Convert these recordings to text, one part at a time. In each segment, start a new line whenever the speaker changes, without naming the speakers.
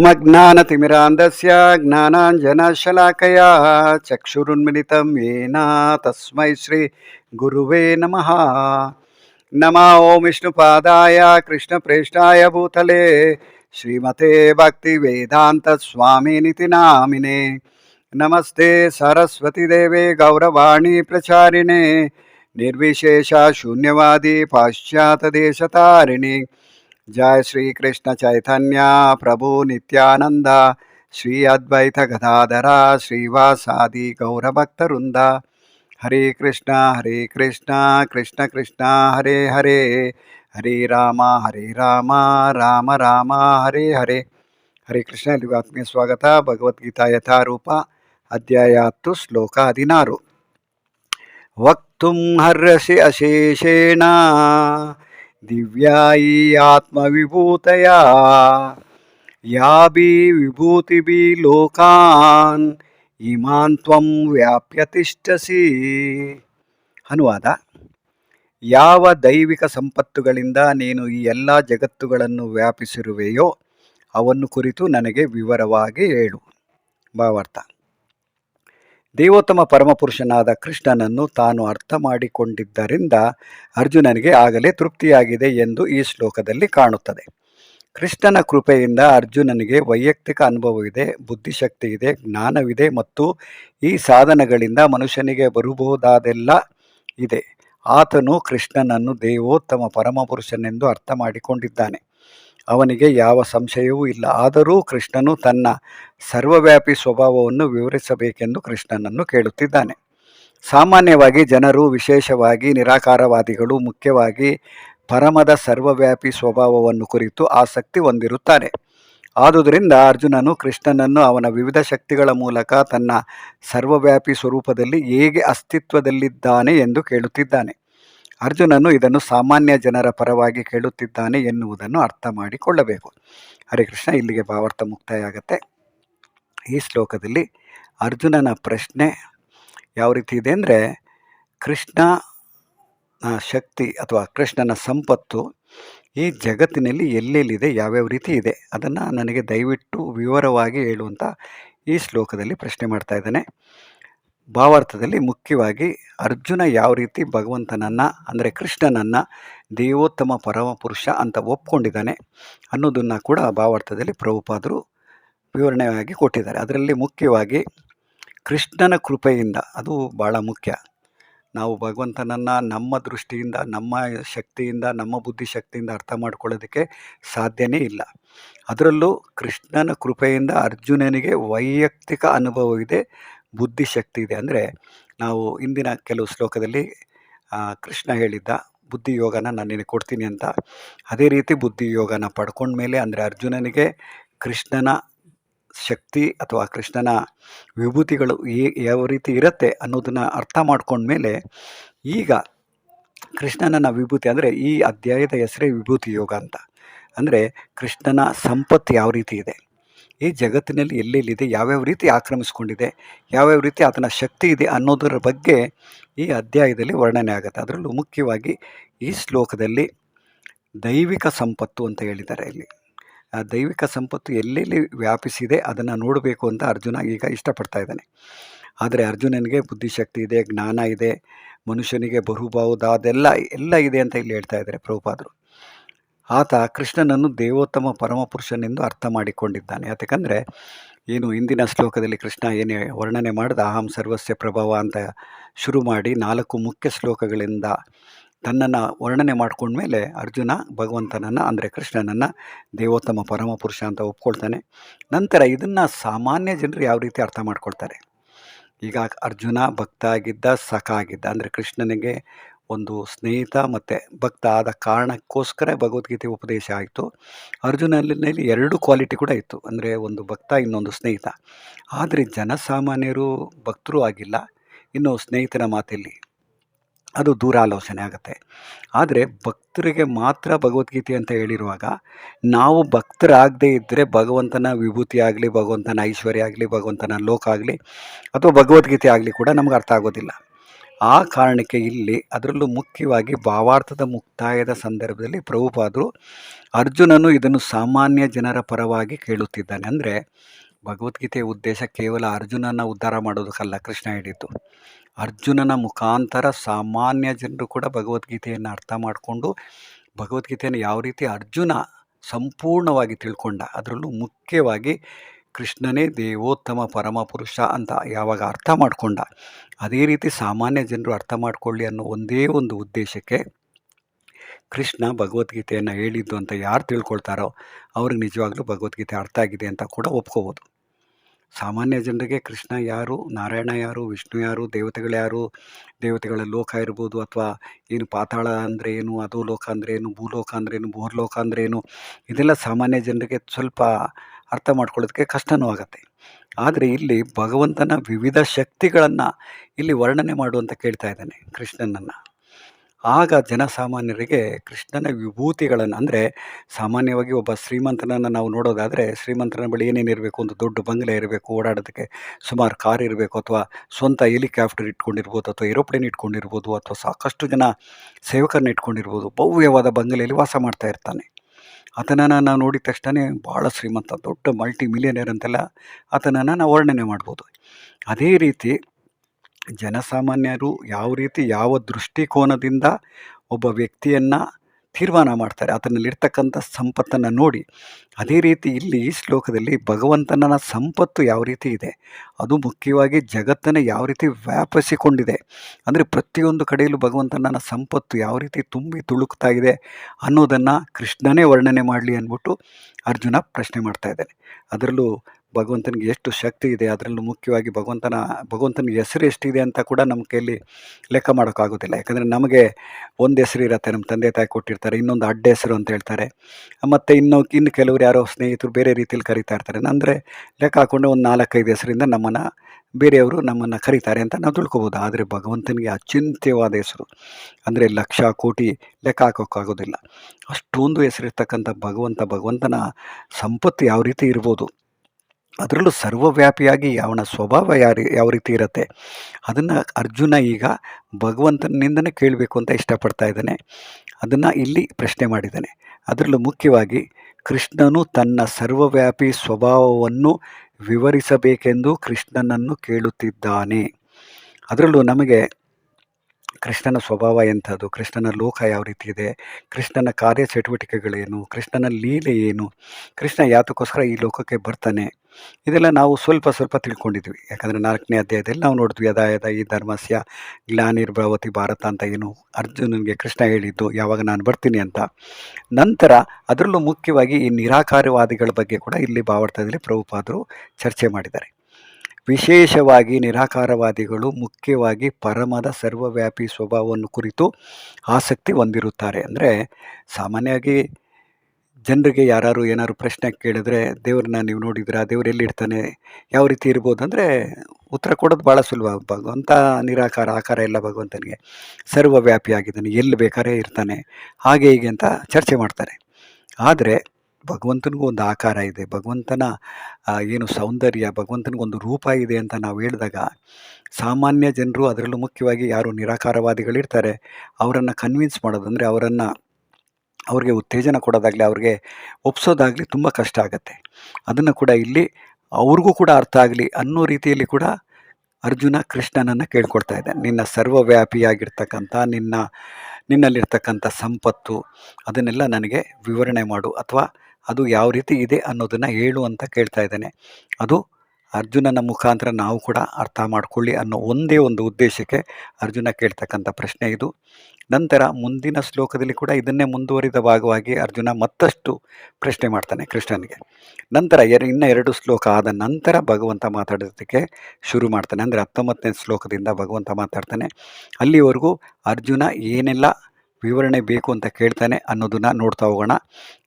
ॐ अज्ञानतिमिरान्धस्य ज्ञानाञ्जनशलाकया चक्षुरुन्मिलितं येन तस्मै श्रीगुरुवे नमः नमो ॐ विष्णुपादाय कृष्णप्रेष्ठाय भूतले श्रीमते भक्तिवेदान्तस्वामिनिति नामिने नमस्ते सरस्वतीदेवे गौरवाणी प्रचारिणे निर्विशेषशून्यवादी पाश्चातदेशतारिणि जय श्री कृष्ण चैतन्य प्रभु नित्यानंद श्री अद्वैत गदाधरा श्रीवासादि गौरभक्तवृंद हरे कृष्ण हरे कृष्ण कृष्ण कृष्ण हरे हरे ಹರೇ ರಾಮ ಹರೇ ರಾಮ ರಾಮ ರಾಮ ಹರೇ ಹರೇ ಹರೇ ಕೃಷ್ಣ ಎಲ್ಲಿಗೂ ಆತ್ಮೀಯ ಸ್ವಾಗತ ಭಗವದ್ಗೀತಾ ಯಥಾರೂಪ ಅಧ್ಯಾಯ ಹತ್ತು ಶ್ಲೋಕ ಹದಿನಾರು ವಕ್ತುಂ ಹರ್ಷಿ ಅಶೇಷೇಣ ದಿವ್ಯಾಯಿ ಆತ್ಮವಿಭೂತಯ. ವಿಭೂತಿ ಬಿ ಲೋಕಾನ್, ಇಮಾನ್ ತ್ವಂ ವ್ಯಾಪ್ಯ ತಿಷ್ಟಸಿ ಅನುವಾದ, ಯಾವ ದೈವಿಕ ಸಂಪತ್ತುಗಳಿಂದ ನೀನು ಈ ಎಲ್ಲ ಜಗತ್ತುಗಳನ್ನು ವ್ಯಾಪಿಸಿರುವೆಯೋ ಅವನ್ನು ಕುರಿತು ನನಗೆ ವಿವರವಾಗಿ ಹೇಳು. ಭಾವಾರ್ಥ. ದೇವೋತ್ತಮ ಪರಮಪುರುಷನಾದ ಕೃಷ್ಣನನ್ನು ತಾನು ಅರ್ಥ ಮಾಡಿಕೊಂಡಿದ್ದರಿಂದ ಅರ್ಜುನನಿಗೆ ಆಗಲೇ ತೃಪ್ತಿಯಾಗಿದೆ ಎಂದು ಈ ಶ್ಲೋಕದಲ್ಲಿ ಕಾಣುತ್ತದೆ. ಕೃಷ್ಣನ ಕೃಪೆಯಿಂದ ಅರ್ಜುನನಿಗೆ ವೈಯಕ್ತಿಕ ಅನುಭವವಿದೆ ಬುದ್ಧಿಶಕ್ತಿ ಇದೆ, ಜ್ಞಾನವಿದೆ ಮತ್ತು ಈ ಸಾಧನಗಳಿಂದ ಮನುಷ್ಯನಿಗೆ ಬರಬಹುದಾದೆಲ್ಲ ಇದೆ. ಆತನು ಕೃಷ್ಣನನ್ನು ದೇವೋತ್ತಮ ಪರಮಪುರುಷನೆಂದು ಅರ್ಥ ಮಾಡಿಕೊಂಡಿದ್ದಾನೆ. ಅವನಿಗೆ ಯಾವ ಸಂಶಯವೂ ಇಲ್ಲ. ಆದರೂ ಕೃಷ್ಣನು ತನ್ನ ಸರ್ವವ್ಯಾಪಿ ಸ್ವಭಾವವನ್ನು ವಿವರಿಸಬೇಕೆಂದು ಕೃಷ್ಣನನ್ನು ಕೇಳುತ್ತಿದ್ದಾನೆ. ಸಾಮಾನ್ಯವಾಗಿ ಜನರು, ವಿಶೇಷವಾಗಿ ನಿರಾಕಾರವಾದಿಗಳು, ಮುಖ್ಯವಾಗಿ ಪರಮದ ಸರ್ವವ್ಯಾಪಿ ಸ್ವಭಾವವನ್ನು ಕುರಿತು ಆಸಕ್ತಿ ಹೊಂದಿರುತ್ತಾರೆ. ಆದುದರಿಂದ ಅರ್ಜುನನು ಕೃಷ್ಣನನ್ನು ಅವನ ವಿವಿಧ ಶಕ್ತಿಗಳ ಮೂಲಕ ತನ್ನ ಸರ್ವವ್ಯಾಪಿ ಸ್ವರೂಪದಲ್ಲಿ ಹೇಗೆ ಅಸ್ತಿತ್ವದಲ್ಲಿದ್ದಾನೆ ಎಂದು ಕೇಳುತ್ತಿದ್ದಾನೆ. ಅರ್ಜುನನು ಇದನ್ನು ಸಾಮಾನ್ಯ ಜನರ ಪರವಾಗಿ ಕೇಳುತ್ತಿದ್ದಾನೆ ಎನ್ನುವುದನ್ನು ಅರ್ಥ ಮಾಡಿಕೊಳ್ಳಬೇಕು. ಹರಿಕೃಷ್ಣ ಇಲ್ಲಿಗೆ ಭಾವಾರ್ಥ ಮುಕ್ತಾಯ ಆಗತ್ತೆ ಈ ಶ್ಲೋಕದಲ್ಲಿ ಅರ್ಜುನನ ಪ್ರಶ್ನೆ ಯಾವ ರೀತಿ ಇದೆ ಅಂದರೆ, ಕೃಷ್ಣ ಶಕ್ತಿ ಅಥವಾ ಕೃಷ್ಣನ ಸಂಪತ್ತು ಈ ಜಗತ್ತಿನಲ್ಲಿ ಎಲ್ಲೆಲ್ಲಿದೆ, ಯಾವ್ಯಾವ ರೀತಿ ಇದೆ ಅದನ್ನು ನನಗೆ ದಯವಿಟ್ಟು ವಿವರವಾಗಿ ಹೇಳುವಂಥ ಈ ಶ್ಲೋಕದಲ್ಲಿ ಪ್ರಶ್ನೆ ಮಾಡ್ತಾ ಇದ್ದಾನೆ. ಭಾವಾರ್ಥದಲ್ಲಿ ಮುಖ್ಯವಾಗಿ ಅರ್ಜುನ ಯಾವ ರೀತಿ ಭಗವಂತನನ್ನು, ಅಂದರೆ ಕೃಷ್ಣನನ್ನು ದೇವೋತ್ತಮ ಪರಮಪುರುಷ ಅಂತ ಒಪ್ಕೊಂಡಿದ್ದಾನೆ ಅನ್ನೋದನ್ನು ಕೂಡ ಭಾವಾರ್ಥದಲ್ಲಿ ಪ್ರಭುಪಾದರು ವಿವರಣೆಯಾಗಿ ಕೊಟ್ಟಿದ್ದಾರೆ. ಅದರಲ್ಲಿ ಮುಖ್ಯವಾಗಿ ಕೃಷ್ಣನ ಕೃಪೆಯಿಂದ ಅದು ಭಾಳ ಮುಖ್ಯ. ನಾವು ಭಗವಂತನನ್ನು ನಮ್ಮ ದೃಷ್ಟಿಯಿಂದ, ನಮ್ಮ ಶಕ್ತಿಯಿಂದ, ನಮ್ಮ ಬುದ್ಧಿಶಕ್ತಿಯಿಂದ ಅರ್ಥ ಮಾಡ್ಕೊಳ್ಳೋದಕ್ಕೆ ಸಾಧ್ಯನೇ ಇಲ್ಲ. ಅದರಲ್ಲೂ ಕೃಷ್ಣನ ಕೃಪೆಯಿಂದ ಅರ್ಜುನನಿಗೆ ವೈಯಕ್ತಿಕ ಅನುಭವವಿದೆ ಬುದ್ಧಿಶಕ್ತಿ ಇದೆ ಅಂದರೆ ನಾವು ಇಂದಿನ ಕೆಲವು ಶ್ಲೋಕದಲ್ಲಿ ಕೃಷ್ಣ ಹೇಳಿದ್ದ ಬುದ್ಧಿ ಯೋಗನ ನಾನು ನಿನಗೆ ಕೊಡ್ತೀನಿ ಅಂತ. ಅದೇ ರೀತಿ ಬುದ್ಧಿ ಯೋಗನ ಪಡ್ಕೊಂಡ್ಮೇಲೆ ಅಂದರೆ ಅರ್ಜುನನಿಗೆ ಕೃಷ್ಣನ ಶಕ್ತಿ ಅಥವಾ ಕೃಷ್ಣನ ವಿಭೂತಿಗಳು ಯಾವ ರೀತಿ ಇರುತ್ತೆ ಅನ್ನೋದನ್ನು ಅರ್ಥ ಮಾಡ್ಕೊಂಡ್ಮೇಲೆ ಈಗ ಕೃಷ್ಣನ ವಿಭೂತಿ ಅಂದರೆ ಈ ಅಧ್ಯಾಯದ ಹೆಸರೇ ವಿಭೂತಿ ಯೋಗ ಅಂತ. ಅಂದರೆ ಕೃಷ್ಣನ ಸಂಪತ್ತು ಯಾವ ರೀತಿ ಇದೆ? ಈ ಜಗತ್ತಿನಲ್ಲಿ ಎಲ್ಲೆಲ್ಲಿದೆ, ಯಾವ್ಯಾವ ರೀತಿ ಆಕ್ರಮಿಸ್ಕೊಂಡಿದೆ, ಯಾವ್ಯಾವ ರೀತಿ ಆತನ ಶಕ್ತಿ ಇದೆ ಅನ್ನೋದರ ಬಗ್ಗೆ ಈ ಅಧ್ಯಾಯದಲ್ಲಿ ವರ್ಣನೆ ಆಗುತ್ತೆ. ಅದರಲ್ಲೂ ಮುಖ್ಯವಾಗಿ ಈ ಶ್ಲೋಕದಲ್ಲಿ ದೈವಿಕ ಸಂಪತ್ತು ಅಂತ ಹೇಳಿದ್ದಾರೆ ಇಲ್ಲಿ. ಆ ದೈವಿಕ ಸಂಪತ್ತು ಎಲ್ಲೆಲ್ಲಿ ವ್ಯಾಪಿಸಿದೆ ಅದನ್ನು ನೋಡಬೇಕು ಅಂತ ಅರ್ಜುನ ಈಗ ಇಷ್ಟಪಡ್ತಾ ಇದ್ದಾನೆ. ಆದರೆ ಅರ್ಜುನನಿಗೆ ಬುದ್ಧಿಶಕ್ತಿ ಇದೆ, ಜ್ಞಾನ ಇದೆ, ಮನುಷ್ಯನಿಗೆ ಬಹುಬಹುದಾದೆಲ್ಲ ಎಲ್ಲ ಇದೆ ಅಂತ ಇಲ್ಲಿ ಹೇಳ್ತಾ ಇದ್ದಾರೆ ಪ್ರಭುಪಾದರು. ಆತ ಕೃಷ್ಣನನ್ನು ದೇವೋತ್ತಮ ಪರಮಪುರುಷನೆಂದು ಅರ್ಥ ಮಾಡಿಕೊಂಡಿದ್ದಾನೆ. ಯಾಕಂದರೆ ಏನು ಇಂದಿನ ಶ್ಲೋಕದಲ್ಲಿ ಕೃಷ್ಣ ಏನೇ ವರ್ಣನೆ ಮಾಡಿದ ಅಹಂ ಸರ್ವಸ್ಯ ಪ್ರಭಾವ ಅಂತ ಶುರು ಮಾಡಿ ನಾಲ್ಕು ಮುಖ್ಯ ಶ್ಲೋಕಗಳಿಂದ ತನ್ನನ್ನು ವರ್ಣನೆ ಮಾಡ್ಕೊಂಡ್ಮೇಲೆ ಅರ್ಜುನ ಭಗವಂತನನ್ನು, ಅಂದರೆ ಕೃಷ್ಣನನ್ನು ದೇವೋತ್ತಮ ಪರಮಪುರುಷ ಅಂತ ಒಪ್ಕೊಳ್ತಾನೆ. ನಂತರ ಇದನ್ನು ಸಾಮಾನ್ಯ ಜನರು ಯಾವ ರೀತಿ ಅರ್ಥ ಮಾಡ್ಕೊಳ್ತಾರೆ? ಈಗ ಅರ್ಜುನ ಭಕ್ತ ಆಗಿದ್ದ ಸಖ ಆಗಿದ್ದ ಅಂದರೆ ಕೃಷ್ಣನಿಗೆ ಒಂದು ಸ್ನೇಹಿತ ಮತ್ತು ಭಕ್ತ ಆದ ಕಾರಣಕ್ಕೋಸ್ಕರ ಭಗವದ್ಗೀತೆ ಉಪದೇಶ ಆಯಿತು. ಅರ್ಜುನಲ್ಲಿ ಎರಡು ಕ್ವಾಲಿಟಿ ಕೂಡ ಇತ್ತು. ಅಂದರೆ ಒಂದು ಭಕ್ತ, ಇನ್ನೊಂದು ಸ್ನೇಹಿತ. ಆದರೆ ಜನಸಾಮಾನ್ಯರು ಭಕ್ತರು ಆಗಿಲ್ಲ. ಇನ್ನು ಸ್ನೇಹಿತನ ಮಾತಲ್ಲಿ ಅದು ದೂರಾಲೋಚನೆ ಆಗುತ್ತೆ. ಆದರೆ ಭಕ್ತರಿಗೆ ಮಾತ್ರ ಭಗವದ್ಗೀತೆ ಅಂತ ಹೇಳಿರುವಾಗ ನಾವು ಭಕ್ತರಾಗದೇ ಇದ್ದರೆ ಭಗವಂತನ ವಿಭೂತಿ ಆಗಲಿ, ಭಗವಂತನ ಐಶ್ವರ್ಯ ಆಗಲಿ, ಭಗವಂತನ ಲೋಕ ಆಗಲಿ ಅಥವಾ ಭಗವದ್ಗೀತೆ ಆಗಲಿ ಕೂಡ ನಮ್ಗೆ ಅರ್ಥ ಆಗೋದಿಲ್ಲ. ಆ ಕಾರಣಕ್ಕೆ ಇಲ್ಲಿ ಅದರಲ್ಲೂ ಮುಖ್ಯವಾಗಿ ಭಾವಾರ್ಥದ ಮುಕ್ತಾಯದ ಸಂದರ್ಭದಲ್ಲಿ ಪ್ರಭುಪಾದರು ಅರ್ಜುನನು ಇದನ್ನು ಸಾಮಾನ್ಯ ಜನರ ಪರವಾಗಿ ಕೇಳುತ್ತಿದ್ದಾನೆ. ಅಂದರೆ ಭಗವದ್ಗೀತೆಯ ಉದ್ದೇಶ ಕೇವಲ ಅರ್ಜುನನ ಉದ್ಧಾರ ಮಾಡೋದಕ್ಕಲ್ಲ ಕೃಷ್ಣ ಹೇಳಿದ್ದು. ಅರ್ಜುನನ ಮುಖಾಂತರ ಸಾಮಾನ್ಯ ಜನರು ಕೂಡ ಭಗವದ್ಗೀತೆಯನ್ನು ಅರ್ಥ ಮಾಡಿಕೊಂಡು ಭಗವದ್ಗೀತೆಯನ್ನು ಯಾವ ರೀತಿ ಅರ್ಜುನ ಸಂಪೂರ್ಣವಾಗಿ ತಿಳ್ಕೊಂಡ, ಅದರಲ್ಲೂ ಮುಖ್ಯವಾಗಿ ಕೃಷ್ಣನೇ ದೇವೋತ್ತಮ ಪರಮಪುರುಷ ಅಂತ ಯಾವಾಗ ಅರ್ಥ ಮಾಡಿಕೊಂಡ, ಅದೇ ರೀತಿ ಸಾಮಾನ್ಯ ಜನರು ಅರ್ಥ ಮಾಡಿಕೊಳ್ಳಿ ಅನ್ನೋ ಒಂದೇ ಒಂದು ಉದ್ದೇಶಕ್ಕೆ ಕೃಷ್ಣ ಭಗವದ್ಗೀತೆಯನ್ನು ಹೇಳಿದ್ದು ಅಂತ ಯಾರು ತಿಳ್ಕೊಳ್ತಾರೋ ಅವ್ರಿಗೆ ನಿಜವಾಗ್ಲೂ ಭಗವದ್ಗೀತೆ ಅರ್ಥ ಆಗಿದೆ ಅಂತ ಕೂಡ ಒಪ್ಕೋಬೋದು. ಸಾಮಾನ್ಯ ಜನರಿಗೆ ಕೃಷ್ಣ ಯಾರು, ನಾರಾಯಣ ಯಾರು, ವಿಷ್ಣು ಯಾರು, ದೇವತೆಗಳು ಯಾರು, ದೇವತೆಗಳ ಲೋಕ ಇರ್ಬೋದು ಅಥವಾ ಏನು ಪಾತಾಳ ಅಂದರೆ ಏನು ಅದು ಲೋಕ ಅಂದರೆ ಏನು, ಭೂಲೋಕ ಅಂದ್ರೇನು ಏನು ಅಂದ್ರೇನು ಇದೆಲ್ಲ ಸಾಮಾನ್ಯ ಜನರಿಗೆ ಸ್ವಲ್ಪ ಅರ್ಥ ಮಾಡ್ಕೊಳ್ಳೋದಕ್ಕೆ ಕಷ್ಟನೂ ಆಗುತ್ತೆ. ಆದರೆ ಇಲ್ಲಿ ಭಗವಂತನ ವಿವಿಧ ಶಕ್ತಿಗಳನ್ನು ಇಲ್ಲಿ ವರ್ಣನೆ ಮಾಡುವಂತ ಕೇಳ್ತಾ ಇದ್ದಾನೆ ಕೃಷ್ಣನನ್ನು. ಆಗ ಜನಸಾಮಾನ್ಯರಿಗೆ ಕೃಷ್ಣನ ವಿಭೂತಿಗಳನ್ನು ಅಂದರೆ ಸಾಮಾನ್ಯವಾಗಿ ಒಬ್ಬ ಶ್ರೀಮಂತನನ್ನು ನಾವು ನೋಡೋದಾದರೆ ಶ್ರೀಮಂತನ ಬಳಿ ಏನೇನಿರಬೇಕು ಒಂದು ದೊಡ್ಡ ಬಂಗಲೆ ಇರಬೇಕು, ಓಡಾಡೋದಕ್ಕೆ ಸುಮಾರು ಕಾರ್ ಇರಬೇಕು ಅಥವಾ ಸ್ವಂತ ಹೆಲಿಕಾಪ್ಟರ್ ಇಟ್ಕೊಂಡಿರ್ಬೋದು ಅಥವಾ ಏರೋಪ್ಲೇನ್ ಇಟ್ಕೊಂಡಿರ್ಬೋದು ಅಥವಾ ಸಾಕಷ್ಟು ಜನ ಸೇವಕರನ್ನ ಇಟ್ಕೊಂಡಿರ್ಬೋದು. ಭವ್ಯವಾದ ಬಂಗಲೆಯಲ್ಲಿ ವಾಸ ಮಾಡ್ತಾ ಇರ್ತಾನೆ. ಆತನನ್ನು ನಾವು ನೋಡಿದ ತಕ್ಷಣ ಭಾಳ ಶ್ರೀಮಂತ, ದೊಡ್ಡ ಮಲ್ಟಿ ಮಿಲಿಯನೇರ್ ಅಂತೆಲ್ಲ ಆತನನ್ನು ನಾವು ವರ್ಣನೆ ಮಾಡ್ಬೋದು. ಅದೇ ರೀತಿ ಜನಸಾಮಾನ್ಯರು ಯಾವ ರೀತಿ ಯಾವ ದೃಷ್ಟಿಕೋನದಿಂದ ಒಬ್ಬ ವ್ಯಕ್ತಿಯನ್ನು ತೀರ್ಮಾನ ಮಾಡ್ತಾರೆ. ಆತನಲ್ಲಿರ್ತಕ್ಕಂಥ ಸಂಪತ್ತನ್ನು ನೋಡಿ. ಅದೇ ರೀತಿ ಇಲ್ಲಿ ಈ ಶ್ಲೋಕದಲ್ಲಿ ಭಗವಂತನ ಸಂಪತ್ತು ಯಾವ ರೀತಿ ಇದೆ? ಅದು ಮುಖ್ಯವಾಗಿ ಜಗತ್ತನ್ನು ಯಾವ ರೀತಿ ವ್ಯಾಪಿಸಿಕೊಂಡಿದೆ? ಅಂದರೆ ಪ್ರತಿಯೊಂದು ಕಡೆಯಲ್ಲೂ ಭಗವಂತನ ಸಂಪತ್ತು ಯಾವ ರೀತಿ ತುಂಬಿ ತುಳುಕ್ತಾ ಇದೆ ಅನ್ನೋದನ್ನು ಕೃಷ್ಣನೇ ವರ್ಣನೆ ಮಾಡಲಿ ಅಂದ್ಬಿಟ್ಟು ಅರ್ಜುನ ಪ್ರಶ್ನೆ ಮಾಡ್ತಾ ಇದ್ದಾನೆ. ಅದರಲ್ಲೂ ಭಗವಂತನಿಗೆ ಎಷ್ಟು ಶಕ್ತಿ ಇದೆ, ಅದರಲ್ಲೂ ಮುಖ್ಯವಾಗಿ ಭಗವಂತನ ಭಗವಂತನ ಹೆಸರು ಎಷ್ಟಿದೆ ಅಂತ ಕೂಡ ನಮ್ಮ ಕೈಯಲ್ಲಿ ಲೆಕ್ಕ ಮಾಡೋಕ್ಕಾಗೋದಿಲ್ಲ. ಯಾಕಂದರೆ ನಮಗೆ ಒಂದು ಹೆಸರು ಇರುತ್ತೆ, ನಮ್ಮ ತಂದೆ ತಾಯಿ ಕೊಟ್ಟಿರ್ತಾರೆ, ಇನ್ನೊಂದು ಅಡ್ಡ ಹೆಸರು ಅಂತ ಹೇಳ್ತಾರೆ. ಮತ್ತು ಇನ್ನು ಇನ್ನು ಕೆಲವರು ಯಾರೋ ಸ್ನೇಹಿತರು ಬೇರೆ ರೀತಿಯಲ್ಲಿ ಕರೀತಾ ಇರ್ತಾರೆ. ಅಂದರೆ ಲೆಕ್ಕ ಹಾಕ್ಕೊಂಡು ಒಂದು ನಾಲ್ಕೈದು ಹೆಸರಿಂದ ನಮ್ಮನ್ನು, ಬೇರೆಯವರು ನಮ್ಮನ್ನು ಕರೀತಾರೆ ಅಂತ ನಾವು ತಿಳ್ಕೊಬೋದು. ಆದರೆ ಭಗವಂತನಿಗೆ ಅಚಿಂತ್ಯವಾದ ಹೆಸರು ಅಂದರೆ ಲಕ್ಷ ಕೋಟಿ ಲೆಕ್ಕ ಹಾಕೋಕ್ಕಾಗೋದಿಲ್ಲ. ಅಷ್ಟೊಂದು ಹೆಸರಿರ್ತಕ್ಕಂಥ ಭಗವಂತ, ಭಗವಂತನ ಸಂಪತ್ತು ಯಾವ ರೀತಿ ಇರ್ಬೋದು? ಅದರಲ್ಲೂ ಸರ್ವವ್ಯಾಪಿಯಾಗಿ ಅವನ ಸ್ವಭಾವ ಯಾರು, ಯಾವ ರೀತಿ ಇರುತ್ತೆ, ಅದನ್ನು ಅರ್ಜುನ ಈಗ ಭಗವಂತನಿಂದನೇ ಕೇಳಬೇಕು ಅಂತ ಇಷ್ಟಪಡ್ತಾ ಇದ್ದಾನೆ. ಅದನ್ನು ಇಲ್ಲಿ ಪ್ರಶ್ನೆ ಮಾಡಿದ್ದಾನೆ. ಅದರಲ್ಲೂ ಮುಖ್ಯವಾಗಿ ಕೃಷ್ಣನು ತನ್ನ ಸರ್ವವ್ಯಾಪಿ ಸ್ವಭಾವವನ್ನು ವಿವರಿಸಬೇಕೆಂದು ಕೃಷ್ಣನನ್ನು ಕೇಳುತ್ತಿದ್ದಾನೆ. ಅದರಲ್ಲೂ ನಮಗೆ ಕೃಷ್ಣನ ಸ್ವಭಾವ ಎಂಥದ್ದು, ಕೃಷ್ಣನ ಲೋಕ ಯಾವ ರೀತಿ ಇದೆ, ಕೃಷ್ಣನ ಕಾರ್ಯ ಚಟುವಟಿಕೆಗಳೇನು, ಕೃಷ್ಣನ ಲೀಲೆ ಏನು, ಕೃಷ್ಣ ಯಾತಕ್ಕೋಸ್ಕರ ಈ ಲೋಕಕ್ಕೆ ಬರ್ತಾನೆ, ಇದೆಲ್ಲ ನಾವು ಸ್ವಲ್ಪ ಸ್ವಲ್ಪ ತಿಳ್ಕೊಂಡಿದ್ವಿ. ಯಾಕಂದರೆ ನಾಲ್ಕನೇ ಅಧ್ಯಾಯದಲ್ಲಿ ನಾವು ನೋಡಿದ್ವಿ ಅದಾಯದ ಈ ಧರ್ಮಸ್ಯ ಗ್ಲಾನಿರ್ಭಾವತಿ ಭಾರತ ಅಂತ ಏನು ಅರ್ಜುನನಿಗೆ ಕೃಷ್ಣ ಹೇಳಿದ್ದು, ಯಾವಾಗ ನಾನು ಬರ್ತೀನಿ ಅಂತ. ನಂತರ ಅದರಲ್ಲೂ ಮುಖ್ಯವಾಗಿ ಈ ನಿರಾಕಾರವಾದಿಗಳ ಬಗ್ಗೆ ಕೂಡ ಇಲ್ಲಿ ಭಾವಾರ್ಥದಲ್ಲಿ ಪ್ರಭುಪಾದರು ಚರ್ಚೆ ಮಾಡಿದ್ದಾರೆ. ವಿಶೇಷವಾಗಿ ನಿರಾಕಾರವಾದಿಗಳು ಮುಖ್ಯವಾಗಿ ಪರಮದ ಸರ್ವವ್ಯಾಪಿ ಸ್ವಭಾವವನ್ನು ಕುರಿತು ಆಸಕ್ತಿ ಹೊಂದಿರುತ್ತಾರೆ. ಅಂದರೆ ಸಾಮಾನ್ಯವಾಗಿ ಜನರಿಗೆ ಯಾರು ಏನಾದ್ರು ಪ್ರಶ್ನೆ ಕೇಳಿದ್ರೆ ದೇವ್ರನ್ನ ನೀವು ನೋಡಿದ್ರಾ, ದೇವ್ರು ಎಲ್ಲಿರ್ತಾನೆ, ಯಾವ ರೀತಿ ಇರ್ಬೋದು ಅಂದರೆ ಉತ್ತರ ಕೊಡೋದು ಭಾಳ ಸುಲಭ ಭಗವಂತ ನಿರಾಕಾರ, ಆಕಾರ ಎಲ್ಲ ಭಗವಂತನಿಗೆ ಸರ್ವವ್ಯಾಪಿಯಾಗಿದ್ದಾನೆ, ಎಲ್ಲಿ ಬೇಕಾದ್ರೆ ಇರ್ತಾನೆ, ಹಾಗೆ ಹೀಗೆ ಅಂತ ಚರ್ಚೆ ಮಾಡ್ತಾರೆ. ಆದರೆ ಭಗವಂತನಿಗೂ ಒಂದು ಆಕಾರ ಇದೆ. ಭಗವಂತನ ಏನು ಸೌಂದರ್ಯ ಭಗವಂತನಿಗೊಂದು ರೂಪ ಇದೆ ಅಂತ ನಾವು ಹೇಳಿದಾಗ ಸಾಮಾನ್ಯ ಜನರು ಅದರಲ್ಲೂ ಮುಖ್ಯವಾಗಿ ಯಾರು ನಿರಾಕಾರವಾದಿಗಳಿರ್ತಾರೆ, ಅವರನ್ನು ಕನ್ವಿನ್ಸ್ ಮಾಡೋದಂದರೆ ಅವರನ್ನು ಅವ್ರಿಗೆ ಉತ್ತೇಜನ ಕೊಡೋದಾಗಲಿ, ಅವ್ರಿಗೆ ಒಪ್ಸೋದಾಗಲಿ ತುಂಬ ಕಷ್ಟ ಆಗುತ್ತೆ. ಅದನ್ನು ಕೂಡ ಇಲ್ಲಿ ಅವ್ರಿಗೂ ಕೂಡ ಅರ್ಥ ಆಗಲಿ ಅನ್ನೋ ರೀತಿಯಲ್ಲಿ ಕೂಡ ಅರ್ಜುನ ಕೃಷ್ಣನನ್ನು ಕೇಳ್ಕೊಡ್ತಾ ಇದೆ ನಿನ್ನ ಸರ್ವವ್ಯಾಪಿಯಾಗಿರ್ತಕ್ಕಂಥ, ನಿನ್ನ, ನಿನ್ನಲ್ಲಿರ್ತಕ್ಕಂಥ ಸಂಪತ್ತು ಅದನ್ನೆಲ್ಲ ನನಗೆ ವಿವರಣೆ ಮಾಡು ಅಥವಾ ಅದು ಯಾವ ರೀತಿ ಇದೆ ಅನ್ನೋದನ್ನು ಹೇಳು ಅಂತ ಕೇಳ್ತಾ ಇದ್ದಾನೆ. ಅದು ಅರ್ಜುನನ ಮುಖಾಂತರ ನಾವು ಕೂಡ ಅರ್ಥ ಮಾಡಿಕೊಳ್ಳಿ ಅನ್ನೋ ಒಂದೇ ಒಂದು ಉದ್ದೇಶಕ್ಕೆ ಅರ್ಜುನ ಕೇಳ್ತಕ್ಕಂಥ ಪ್ರಶ್ನೆ ಇದು. ನಂತರ ಮುಂದಿನ ಶ್ಲೋಕದಲ್ಲಿ ಕೂಡ ಇದನ್ನೇ ಮುಂದುವರಿದ ಭಾಗವಾಗಿ ಅರ್ಜುನ ಮತ್ತಷ್ಟು ಪ್ರಶ್ನೆ ಮಾಡ್ತಾನೆ ಕೃಷ್ಣನಿಗೆ. ನಂತರ ಎರ, ಇನ್ನು ಎರಡು ಶ್ಲೋಕ ಆದ ನಂತರ ಭಗವಂತ ಮಾತಾಡೋದಕ್ಕೆ ಶುರು ಮಾಡ್ತಾನೆ. ಅಂದರೆ ಹತ್ತೊಂಬತ್ತನೇ ಶ್ಲೋಕದಿಂದ ಭಗವಂತ ಮಾತಾಡ್ತಾನೆ. ಅಲ್ಲಿವರೆಗೂ ಅರ್ಜುನ ಏನೆಲ್ಲ ವಿವರಣೆ ಬೇಕು ಅಂತ ಕೇಳ್ತಾನೆ ಅನ್ನೋದನ್ನು ನೋಡ್ತಾ ಹೋಗೋಣ.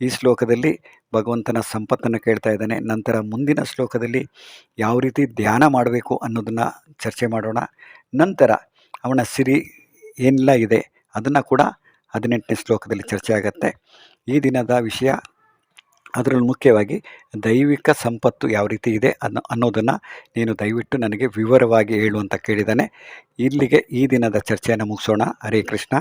ಈ ಶ್ಲೋಕದಲ್ಲಿ ಭಗವಂತನ ಸಂಪತ್ತನ್ನು ಕೇಳ್ತಾ ಇದ್ದಾನೆ. ನಂತರ ಮುಂದಿನ ಶ್ಲೋಕದಲ್ಲಿ ಯಾವ ರೀತಿ ಧ್ಯಾನ ಮಾಡಬೇಕು ಅನ್ನೋದನ್ನು ಚರ್ಚೆ ಮಾಡೋಣ. ನಂತರ ಅವನ ಸಿರಿ ಏನೆಲ್ಲ ಇದೆ ಅದನ್ನು ಕೂಡ ಹದಿನೆಂಟನೇ ಶ್ಲೋಕದಲ್ಲಿ ಚರ್ಚೆ ಆಗುತ್ತೆ. ಈ ದಿನದ ವಿಷಯ ಅದರಲ್ಲಿ ಮುಖ್ಯವಾಗಿ ದೈವಿಕ ಸಂಪತ್ತು ಯಾವ ರೀತಿ ಇದೆ ಅನ್ನೋ ಅನ್ನೋದನ್ನು ನೀನು ದಯವಿಟ್ಟು ನನಗೆ ವಿವರವಾಗಿ ಹೇಳು ಅಂತ ಕೇಳಿದ್ದಾನೆ. ಇಲ್ಲಿಗೆ ಈ ದಿನದ ಚರ್ಚೆಯನ್ನು ಮುಗಿಸೋಣ. ಹರೇ ಕೃಷ್ಣ.